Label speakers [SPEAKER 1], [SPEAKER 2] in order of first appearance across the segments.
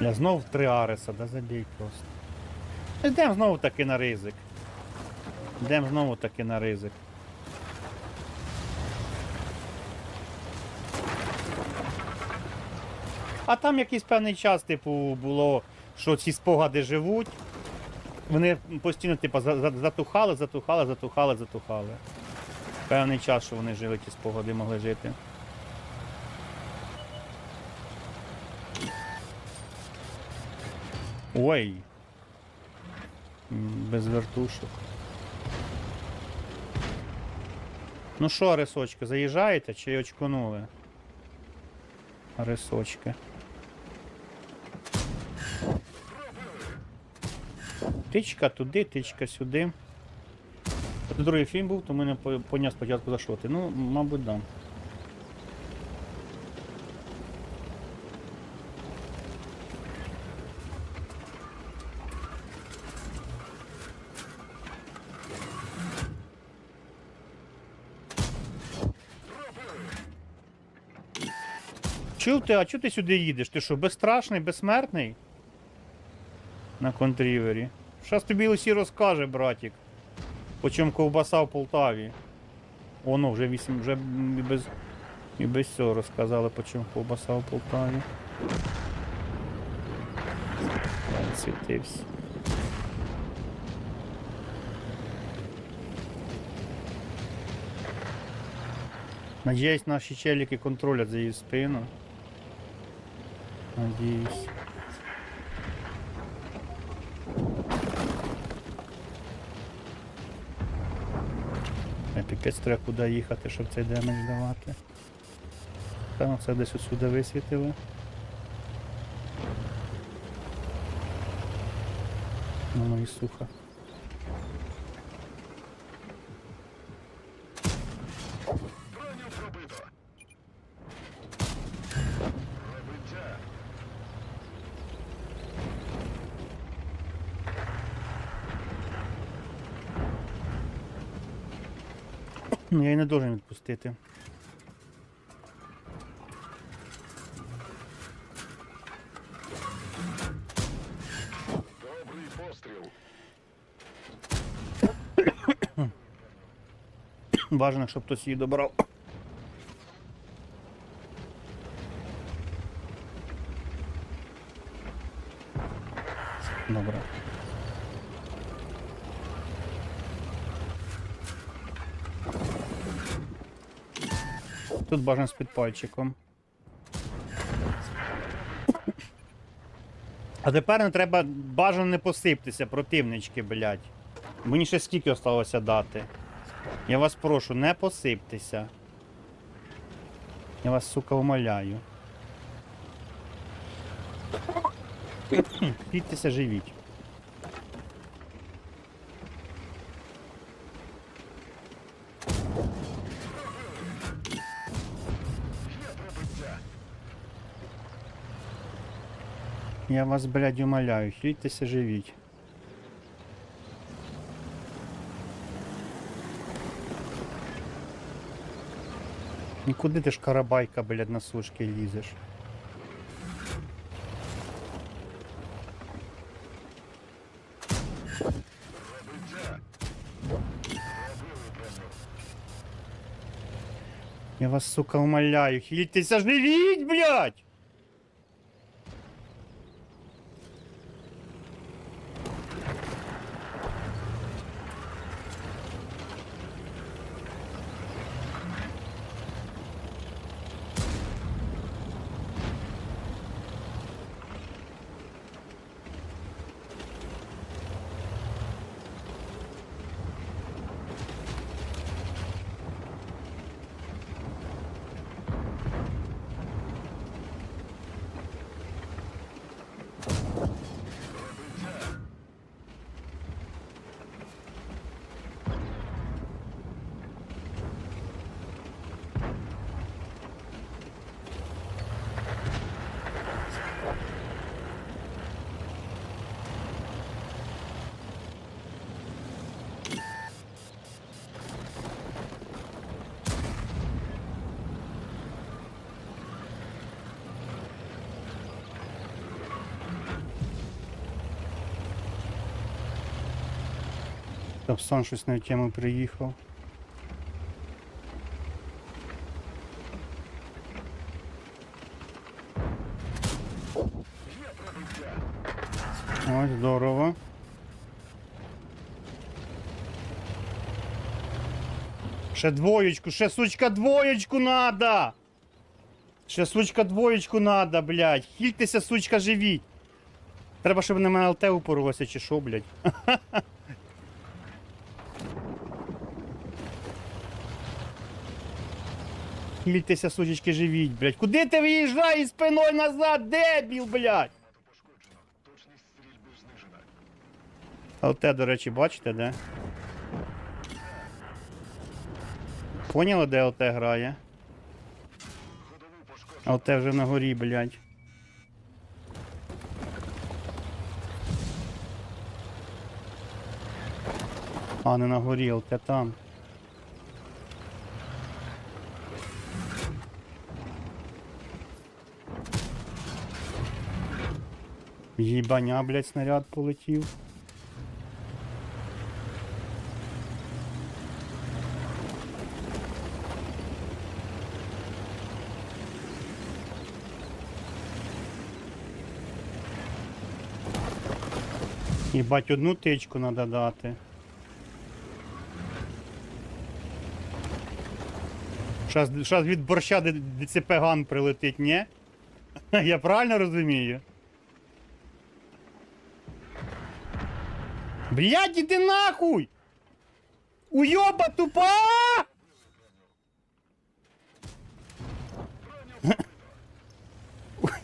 [SPEAKER 1] Я знов три Ареса, да забій просто. Йдемо знову таки на ризик. Йдемо знову таки на ризик. А там якийсь певний час, типу, було, що ці спогади живуть. Вони постійно, типу, за- за- затухали, затухали, затухали, затухали. Певний час, що вони жили, ті спогади могли жити. Ой. Без вертушок. Ну що, рисочки, заїжджаєте чи очконули? Рисочки. Тичка туди, тичка сюди. Це другий фільм був, то мене по- поняв спочатку за що ти. Ну, мабуть, да. Чув ти, а чого ти сюди їдеш? Ти що, безстрашний, безсмертний? На контрівері. Щас тобі усі розкаже, братік. По чому ковбаса в Полтаві. Воно вже вісім, вже і без, і без цього розказали, по чому ковбаса в Полтаві. Світився. Надіюсь, наші челіки контролять за її спину. Надіюсь. Пікець треба куди їхати, щоб цей демедж давати. Там це десь отсюди висвітили. Ну, ну і сухо.
[SPEAKER 2] Броню пробито. Пробиття.
[SPEAKER 1] Ну, я і не должен відпустити.
[SPEAKER 2] Добрий постріл.
[SPEAKER 1] Бажано, щоб хтось її добрав. Добре. Тут бажано з підпальчиком. А тепер не треба бажано не посиптися, противнички, блядь. Мені ще скільки осталося дати. Я вас прошу, не посиптеся. Я вас, сука, умоляю. Підтеся, живіть. Я вас, блядь, умоляю, хильтеся, живіть. Нікуди ти ж карабайка, блядь, на сушки лізеш? Я вас, сука, умоляю, хильтеся, живіть, блядь! Тапсан щось на тему приїхав. Ось, здорово. Ще двоєчку, ще сучка двоєчку надо! Ще сучка двоєчку надо, блядь. Хільтеся, сучка, живіть. Треба, щоб на мене ЛТ упоролося, чи що, блядь. Хільтеся, сучечки, живіть, блядь. Куди ти виїжджаєш спиною назад, дебіл, блядь?
[SPEAKER 2] Точність.
[SPEAKER 1] ЛТ, до речі, бачите, де? Поняли, де ЛТ грає? ЛТ вже на горі, блядь. А, не на горі, ЛТ там. Їбаня, блядь, снаряд полетів. Їбать, одну тичку треба дати. Щас, щас від борща ДЦП ган прилетить, ні? Я правильно розумію? Блядь, іди нахуй! Уйоба тупа!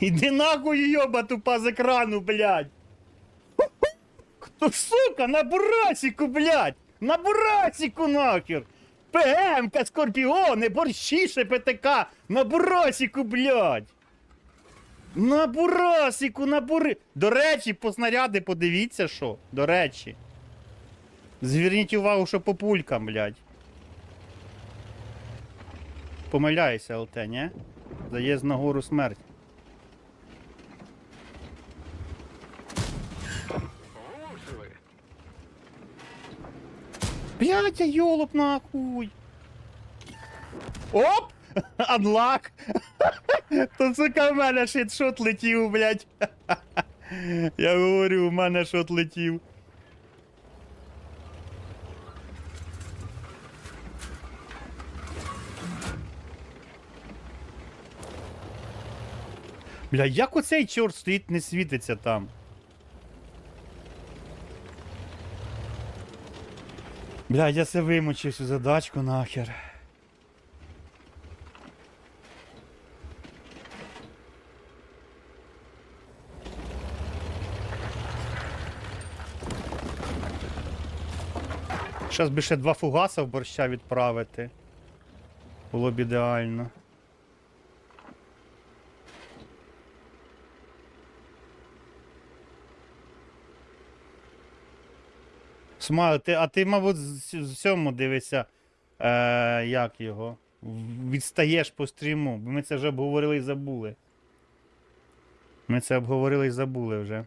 [SPEAKER 1] Іди нахуй, уйоба тупа з екрану, блядь! Хто, сука, на бурасику, блядь! На бурасику нахер! ПМК, Скорпіони, борщі, ПТК! На бурасику, блядь! На бурасику, на бури. До речі, по снаряди подивіться, що. До речі. Зверніть увагу, що по пулькам, блядь. Помиляюся, ЛТ, ні? Заїзд на гору смерть. Блядь, я ёлоп нахуй. Оп! Анлак! То сука в мене шот летів, блядь. Я говорю, у мене шот летів. Бля, як оцей чорт стоїть, не світиться там? Бля, я се вимучив цю задачку нахер. Щас би ще два фугаса в борща відправити. Було б ідеально. Смайл, ти, а ти, мабуть, з цьому дивишся, е, як його? Відстаєш по стріму, бо ми це вже обговорили і забули. Ми це обговорили і забули вже.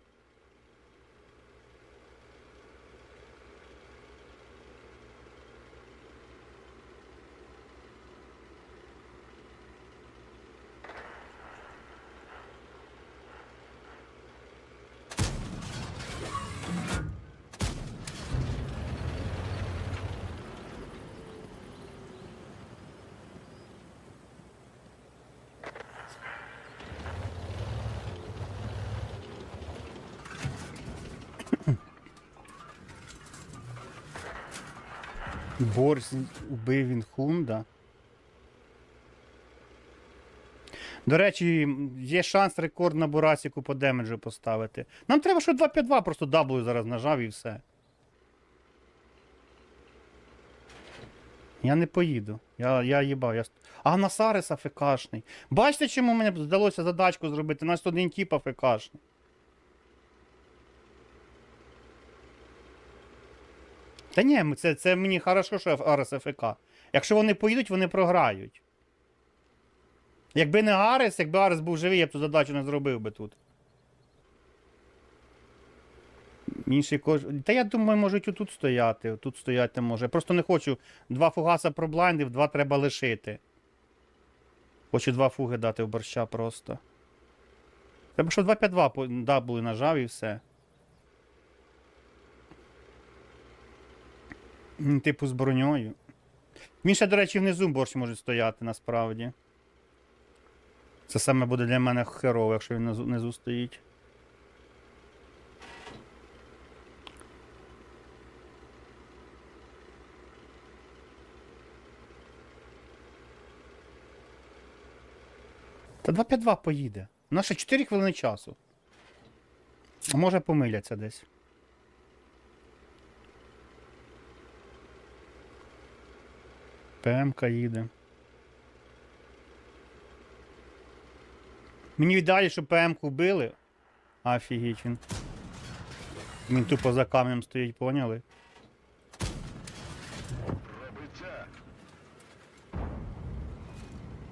[SPEAKER 1] Борс убив він хунда. До речі, є шанс рекорд на Бурасіку по демеджу поставити. Нам треба, що 2-5-2, просто W зараз нажав і все. Я не поїду. Я, я їбав. Я... А на Сарис АФКшний. Бачите, чому мені вдалося задачку зробити? У нас один тип АФКшний. Та ні, це, це мені хорошо, що Арес АФК. Якщо вони поїдуть, вони програють. Якби не Арес, якби Арес був живий, я б ту задачу не зробив би тут. Інший кож... Та я думаю, можуть отут стояти. Отут стояти може. Я просто не хочу. Два фугаса проблайндив, два треба лишити. Хочу два фуги дати в борща просто. Треба, що 2-5-2 по даблю нажав і все. Типу з броньою. Ще, до речі, внизу борщ може стояти насправді. Це саме буде для мене херово, якщо він внизу стоїть. Та 2-5-2 поїде. У нас ще 4 хвилини часу. А може помиляться десь. ПМК їде. Мені віддалі, що ПМ-ку вбили. Офігеть він. Він тупо за камнем стоїть, поняли?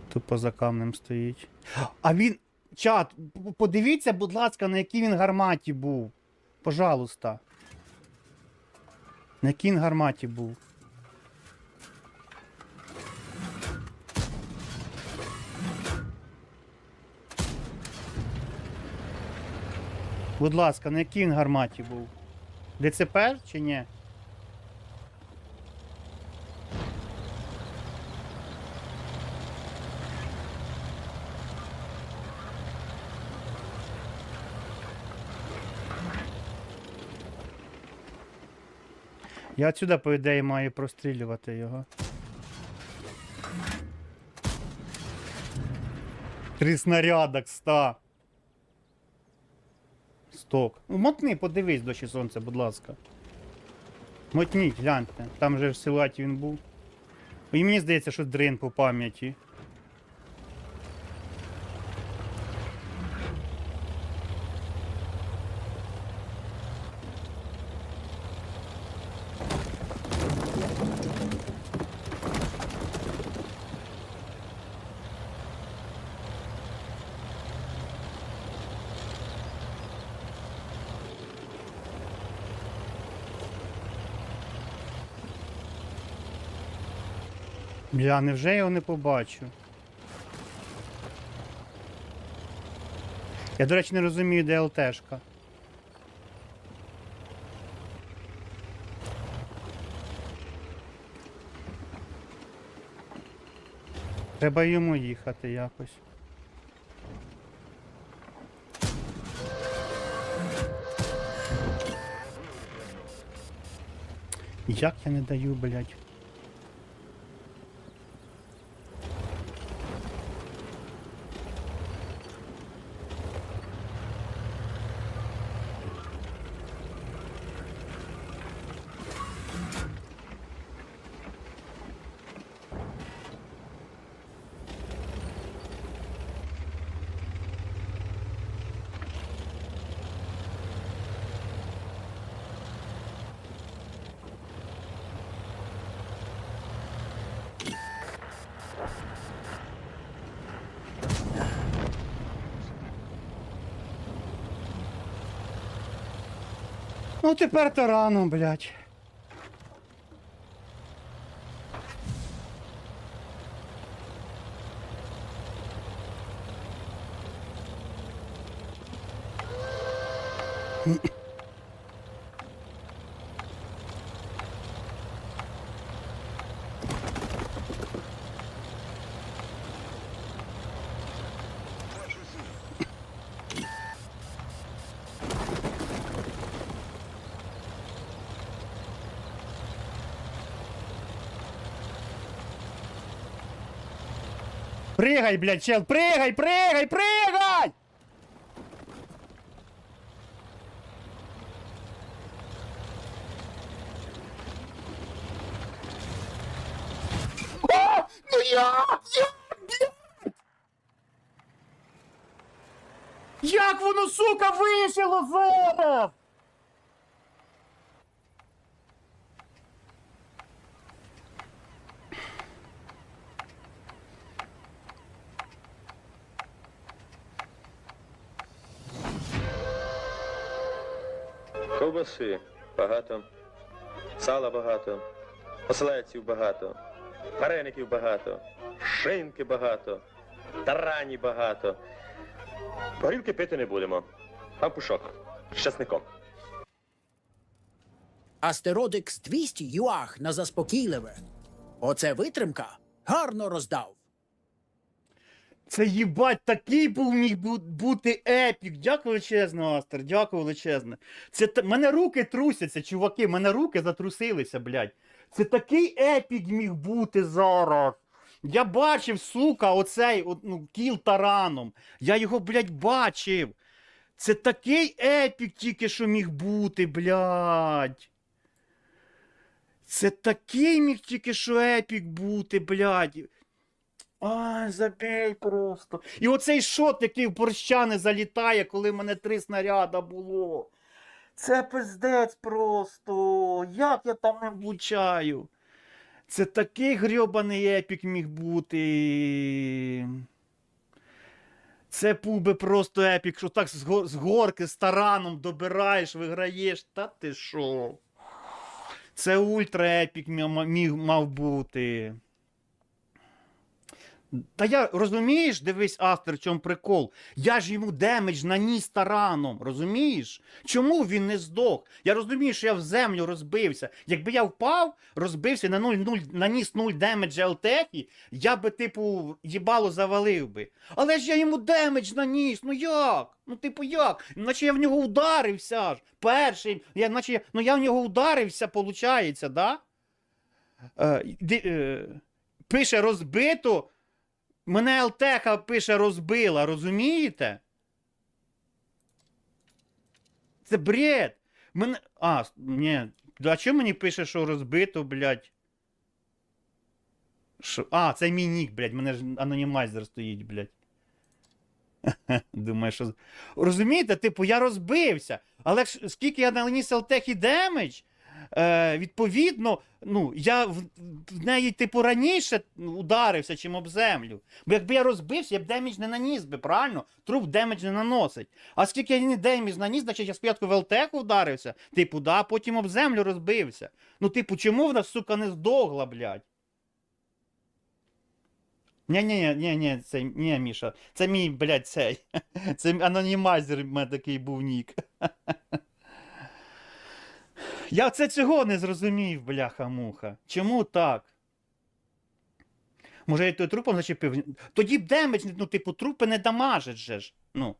[SPEAKER 1] Тупо за камнем стоїть. А він. Чат, подивіться, будь ласка, на якій він гарматі був. Пожалуйста. На якій він гарматі був. Будь ласка, на якій він гарматі був? ДЦП чи ні? Я отсюда, по ідеї, маю прострілювати його. Три снаряда, кста. Сток. Ну, Мотни, подивись дощі сонце, будь ласка. Мотніть, гляньте. Там же в силуеті він був. І мені здається, що дрин по пам'яті. Бля, невже я його не побачу? Я, до речі, не розумію, де ЛТшка. Треба йому їхати якось. Як я не даю, блядь? Ну тепер то рано, блядь. Пригай, блядь, чел, пригай, пригай, пригай! О, ну я! Я, блядь! Як воно, сука, вийшло зараз?
[SPEAKER 3] Ковбаси багато, сала багато, оселедців багато, вареників багато, шинки багато, тарані багато. Горілки пити не будемо. Пампушок з часником.
[SPEAKER 4] Астеродикс 200 юах на заспокійливе. Оце витримка. Гарно роздав.
[SPEAKER 1] Це їбать, такий був міг бути епік. Дякую величезно, Астер, дякую величезне. Це мене руки трусяться, чуваки, мене руки затрусилися, блядь. Це такий епік міг бути зараз. Я бачив, сука, оцей ну, кіл тараном. Я його, блядь, бачив. Це такий епік тільки що міг бути, блядь. Це такий міг тільки що епік бути, блядь. Ай, забей просто. І оцей шот, який в борщани залітає, коли в мене три снаряда було. Це пиздець просто. Як я там не влучаю? Це такий грьобаний епік міг бути. Це був би просто епік, що так з горки з тараном добираєш, виграєш. Та ти що? Це ультра епік міг мав бути. Та я розумієш, дивись, автор, в чому прикол. Я ж йому демедж наніс тараном, розумієш? Чому він не здох? Я розумію, що я в землю розбився. Якби я впав, розбився на 0, 0, наніс 0 демеджа ЛТЕКі, я би, типу, їбало завалив би. Але ж я йому демедж наніс. Ну як? Ну, типу, як? Наче я в нього ударився ж. Перший, я, наче ну я в нього ударився, виходить, да? Е, е, пише розбито. Мене ЛТХ пише розбила, розумієте? Це бред. Мене. А, ні. А чому мені пише, що розбито, блядь? Що? А, це мій нік, блядь. Мене ж анонімайзер стоїть, блядь. Думаю, що. Розумієте, типу, я розбився. Але скільки я наніс ЛТХ і демедж, е, відповідно, ну, я в, в неї, типу, раніше ударився, чим об землю. Бо якби я розбився, я б демедж не наніс би, правильно? Труп демедж не наносить. А скільки я не демедж наніс, значить я спочатку в ЛТХ вдарився, типу, да, потім об землю розбився. Ну, типу, чому вона, сука, не здохла, блядь? Ні, ні, ні, ні, це ні, Міша. Це мій, блядь, цей. Це анонімайзер в мене такий був нік. Я це цього не зрозумів, бляха-муха. Чому так? Може, я той трупом зачепив? Тоді б демедж, ну, типу, трупи не дамажать же ж. Ну.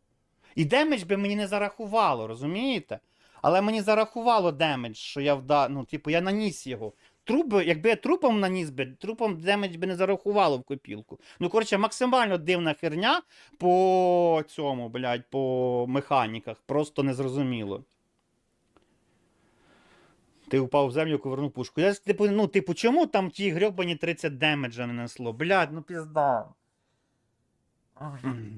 [SPEAKER 1] І демедж би мені не зарахувало, розумієте? Але мені зарахувало демедж, що я вда... ну, типу, я наніс його. Труп би, якби я трупом наніс би, трупом демедж би не зарахувало в копілку. Ну, коротше, максимально дивна херня по цьому, блядь, по механіках. Просто незрозуміло. Ти впав в землю, ковернув пушку. Я, ж, типу, ну, типу, чому там ті грьобані 30 демеджа не несло? Блядь, ну пізда.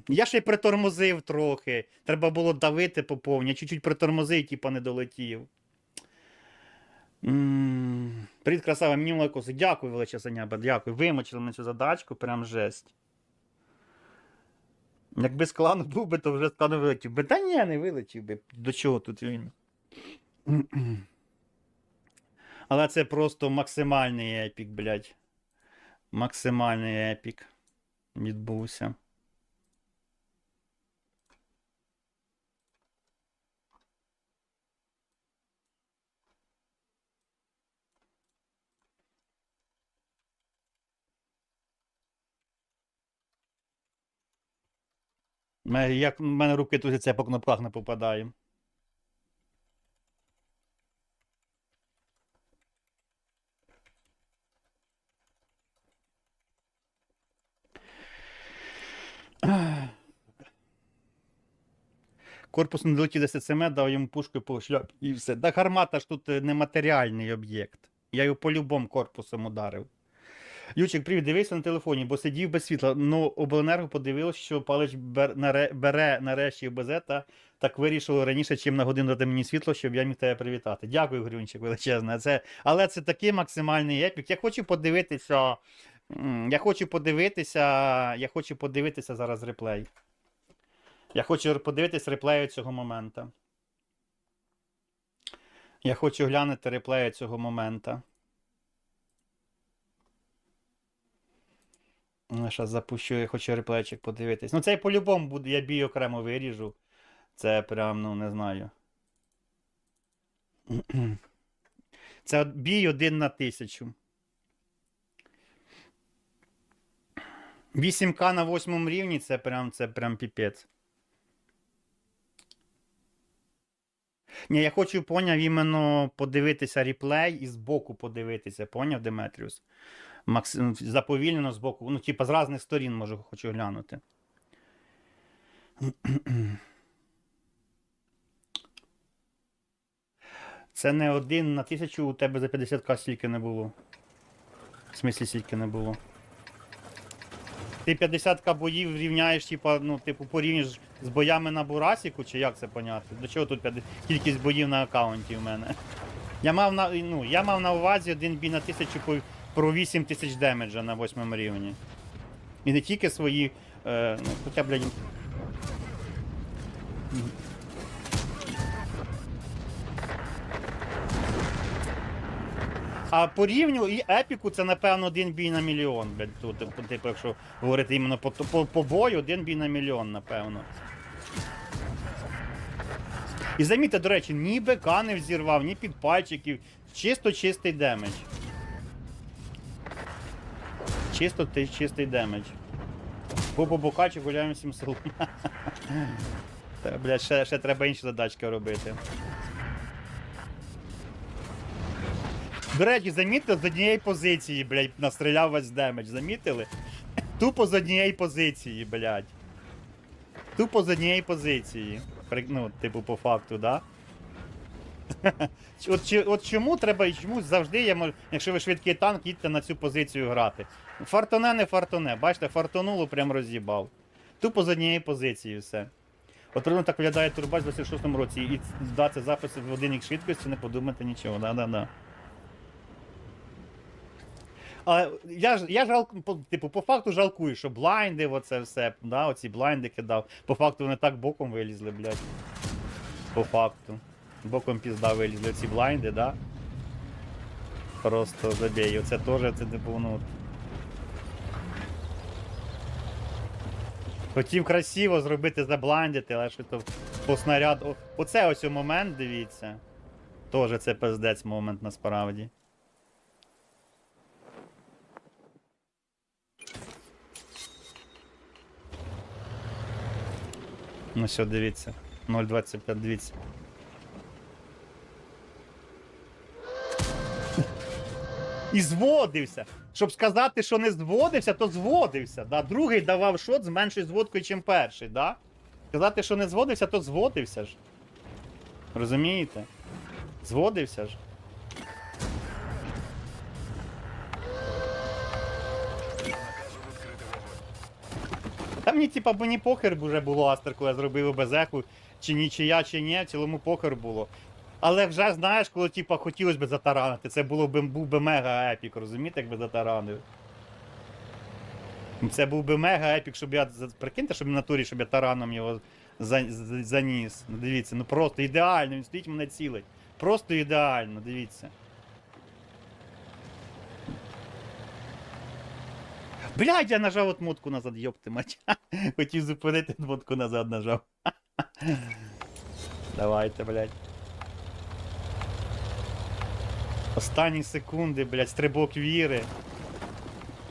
[SPEAKER 1] Я ще й притормозив трохи. Треба було давити по повній. Я чуть-чуть притормозив, типа не долетів. Привіт, красава, мені молокоси. Дякую, величезаняба, дякую. Вимочили на цю задачку, прям жесть. Якби з клану був би, то вже з клану вилетів би. Та ні, не вилетів би. До чого тут він? Але це просто максимальний епік, блядь. Максимальний епік відбувся. Як в мене руки тут це по кнопках не попадає. Корпус не долетів до СЦМ, дав йому пушку по шляпі і все. Так гармата ж тут е, нематеріальний об'єкт. Я його по-любому корпусом ударив. Ючик, привіт, дивився на телефоні, бо сидів без світла. Ну, обленерго подивилось, що палич бер, бере нарешті ОБЗ та так вирішило раніше, чим на годину дати мені світло, щоб я міг тебе привітати. Дякую, Грюнчик, величезне. Це, але це такий максимальний епік. Я хочу подивитися. Я хочу подивитися. Я хочу подивитися зараз реплей. Я хочу подивитися реплею цього моменту. Я хочу глянути реплеї цього момента. Зараз запущу, я хочу реплейчик подивитись. Ну, цей по-любому буде, я бій окремо виріжу. Це прям, ну, не знаю. Це бій один на тисячу. 8К на восьмому рівні це прям, це прям піпець. Ні, я хочу поняв іменно подивитися реплей і збоку подивитися, поняв, Деметріус? Максим, заповільнено збоку, ну, типа з різних сторін можу, хочу глянути. Це не один на тисячу у тебе за 50к стільки не було. В смислі стільки не було. Ти 50к боїв рівняєш, типа, ну, типу, порівнюєш з боями на Бурасіку, чи як це поняти? До чого тут 50 кількість боїв на аккаунті в мене? Я мав на, ну, я мав на увазі один бій на тисячу по, про 8 тисяч демеджа на восьмому рівні. І не тільки свої. Е, ну, хоча, блядь. А по рівню і епіку це, напевно, один бій на мільйон. Тут, типу, якщо говорити іменно по, по, по бою, один бій на мільйон, напевно. І замітьте, до речі, ні БК не взірвав, ні підпальчиків. Чисто чистий демедж. Чисто ти чистий демедж. Бо бокачі гуляємо всім селом. Та, блядь, ще, ще треба інші задачки робити. До речі, замітьте, з однієї позиції, блядь, настріляв весь демедж. Замітили? Тупо з однієї позиції, блядь. Тупо з однієї позиції. Ну, типу, по факту, да? От, от чому треба і чому завжди є, мож- якщо ви швидкий танк, їдьте на цю позицію грати. Фартоне, не фартоне. Бачите, фартонуло, прям роз'їбав. Тупо з однієї позиції все. От приблизно так виглядає турбач в 26-му році. І да, це запис в один швидкості, не подумайте нічого. Да-да-да. А я ж я жал, по, типу, по факту жалкую, що блайнди, оце все, да, оці блайнди кидав. По факту вони так боком вилізли, блядь. По факту. Боком пізда вилізли ці блайнди, да? Просто забій. Оце теж, це типу, ну. Хотів красиво зробити заблайндити, але що то по снаряду. Оце ось у момент, дивіться. Тоже це пиздець момент насправді. Ну все, дивіться. 0,25, дивіться. І зводився. Щоб сказати, що не зводився, то зводився. Да? Другий давав шот з меншою зводкою, ніж перший, да? Сказати, що не зводився, то зводився ж. Розумієте? Зводився ж. Мені, типа, мені похер вже було Астер, коли я зробив безеху, чи нічия, чи ні, в цілому похер було. Але вже знаєш, коли типа хотілося б затаранити, це було б, був би мега епік, розумієте, якби затаранив. Це був би мега епік, щоб я. Прикиньте, щоб в натурі, щоб я тараном його за, за- заніс. Дивіться, ну просто ідеально, він стоїть мене цілить. Просто ідеально, дивіться. Блядь, я нажав от мотку назад, йопти мать. Хотів зупинити, мотку назад нажав. Давайте, блядь. Останні секунди, блядь, стрибок віри.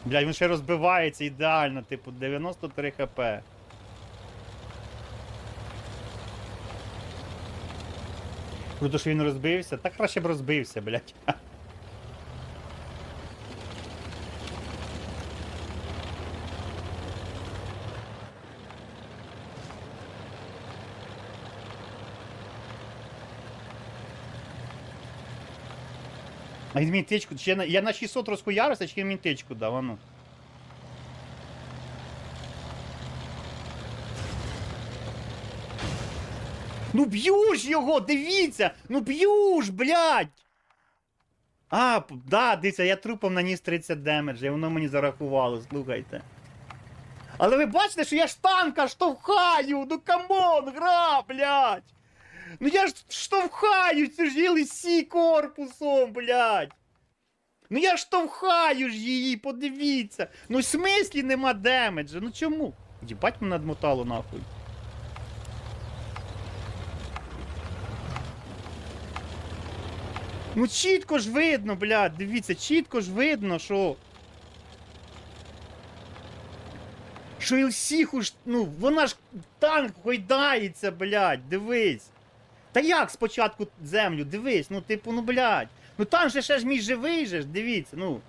[SPEAKER 1] Блядь, він ще розбивається ідеально, типу, 93 хп. Круто, що він розбився. Так краще б розбився, блядь. А він мені тичку, чи я на, я на 600 розхуярився, чи він мені тичку дав, а ну. Ну б'ю ж його, дивіться! Ну б'ю ж, блядь! А, да, дивіться, я трупом наніс 30 демеджа, і воно мені зарахувало, слухайте. Але ви бачите, що я ж танка штовхаю! Ну камон, гра, блядь! Ну я ж штовхаю, це ж ЄЛСі корпусом, блядь. Ну я штовхаю ж її, подивіться. Ну в смислі нема демеджа, ну чому? Їбать мене надмотало нахуй. Ну чітко ж видно, блядь, дивіться, чітко ж видно, що. Що Ілсіху ж, ну, вона ж танк гойдається, блядь, дивись. Та як спочатку землю, дивись, ну типу, ну блядь. Ну танк же ще ж мій живий же ж, дивіться, ну.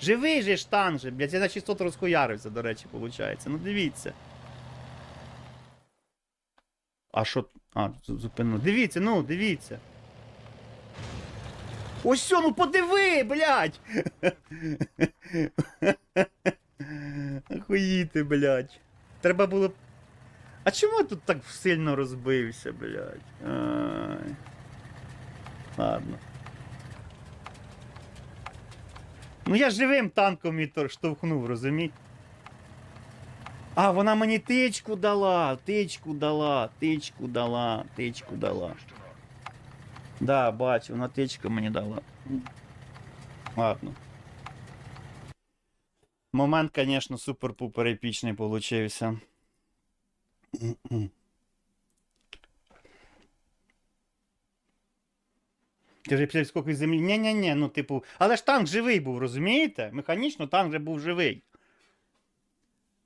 [SPEAKER 1] Живий же ж танк же, блядь, я на чистоту розхуярився, до речі, виходить. Ну дивіться. А що. А, зупинено. Дивіться, ну, дивіться. Ось сьо, ну подиви, блядь! Охуїти, блядь. Треба було. А чому я тут так сильно розбився, блядь? Ай. Ладно. Ну я живим танком то штовхнув, розумієте? А, вона мені тичку дала, тичку дала, тичку дала, тичку дала. Да, бачу, вона тичку мені дала. Ладно. Момент, конечно, супер-пупер епічний получився. Ти вже після скільки землі. Ні-ні-ні, ну, типу. Але ж танк живий був, розумієте? Механічно танк вже був живий.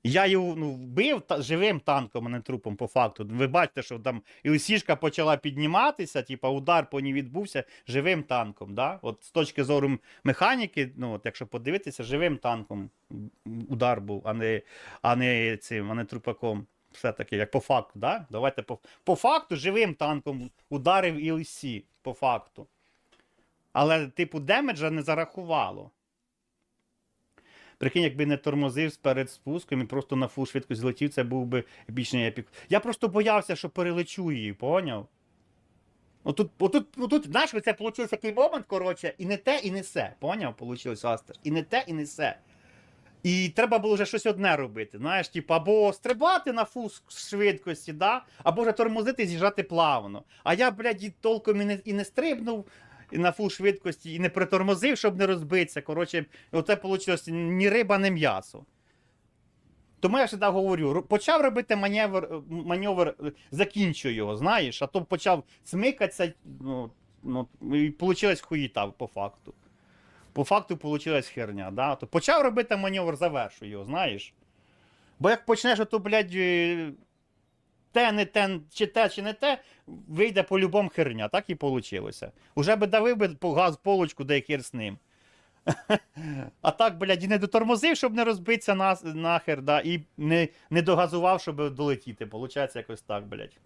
[SPEAKER 1] Я його ну, вбив та, живим танком, а не трупом, по факту. Ви бачите, що там і сішка почала підніматися, типа удар по ній відбувся живим танком. Да? От з точки зору механіки, ну, от, якщо подивитися, живим танком удар був, а не, а не цим, а не трупаком. Все-таки, як по факту, да? Давайте по, по факту живим танком ударив ІЛСі, по факту. Але, типу, демеджа не зарахувало. Прикинь, якби не тормозив перед спуском і просто на фул швидкість злетів, це був би епічний епік. Я просто боявся, що перелечу її, поняв? Отут, отут, отут, знаєш, це вийшов такий момент, коротше, і не те, і не се. Поняв? Получилось Астер. І не те, і не се. І треба було вже щось одне робити. Знаєш, типу, або стрибати на фул швидкості, да? або вже тормозити і з'їжджати плавно. А я, блядь, і толком і не, і не стрибнув і на фул швидкості, і не притормозив, щоб не розбитися. Коротше, оце вийшло ні риба, ні м'ясо. Тому я завжди говорю: почав робити маневр, маневр, е, закінчуй його, знаєш, а то почав смикатися, ну, ну, і вийшла хуїта по факту. По факту вийшла херня. Да? То почав робити маневр, завершуй його, знаєш. Бо як почнеш, то, блядь, е, те, не те, чи те, чи не те, вийде по-любому херня, так і вийшло. Уже би давив би газ полочку, де хер з ним. А так, блядь, і не дотормозив, щоб не розбитися на, нахер, да, і не, не догазував, щоб долетіти. Получається якось так, блядь.